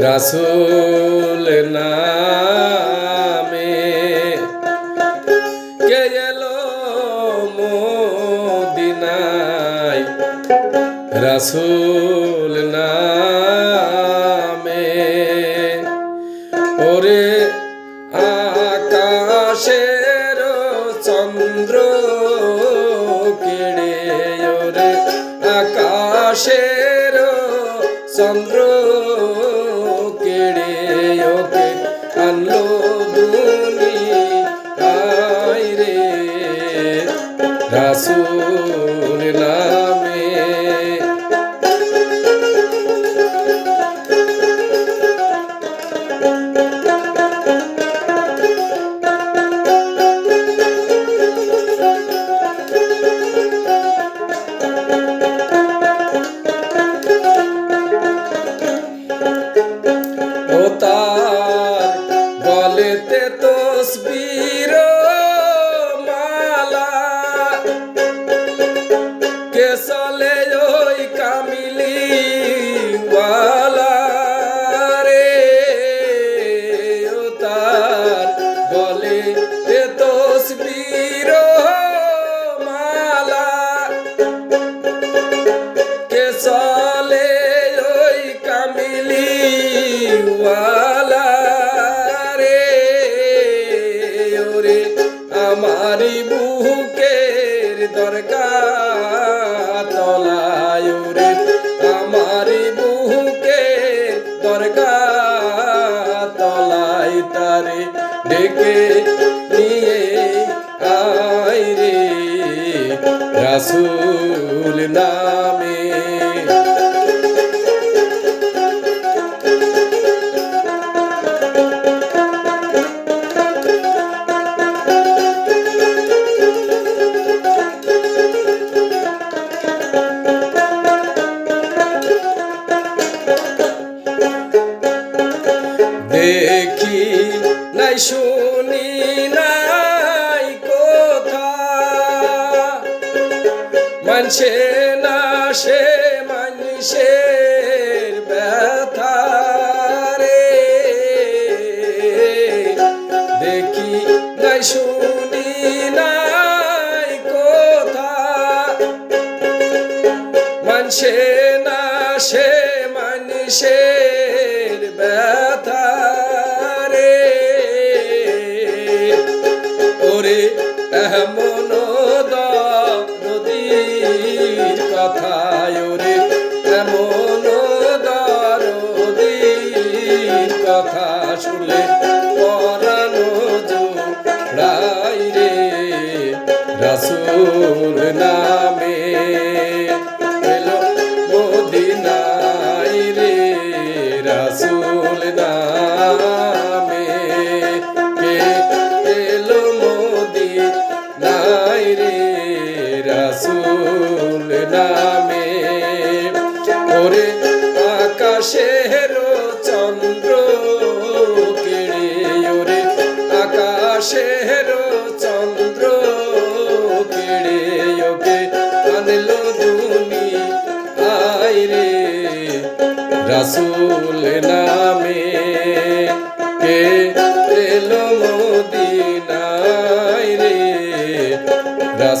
রাসুল নামে কে এলো মদিনায়? রাসুল নামে ওরে আকাশের চন্দ্র কেড়ে ওরে আকাশের চন্দ্র কেড়ে ওকে আনলো দুনি রে রাসুল নামে ওয়ালা রে, ওরে আমারি বুকের দরকার তলায়, ওরে আমারি বুকের দরকার তলায় তারে ডেকে নিয়ে আয় রে। রাসুল নামে শুনি নাই কথা। মানছে না সে মানুষের ব্যথা রে। দেখি নাই, শুনি নাই কথা। মানছে না সে মানুষের এমন দরদির কথা ওরে এমন দরদির কথা শুনলে পরানো জোড়াই রে, রাসুল নামে মদিনাই রে, রাসুল নামে রে রাসুল নামে। ওরে আকাশের চন্দ্র কেড়ে, ওরে আকাশের চন্দ্র কেড়ে, ওকে আনলো দুনি আয় রে। রাসুল নামে কে এলো da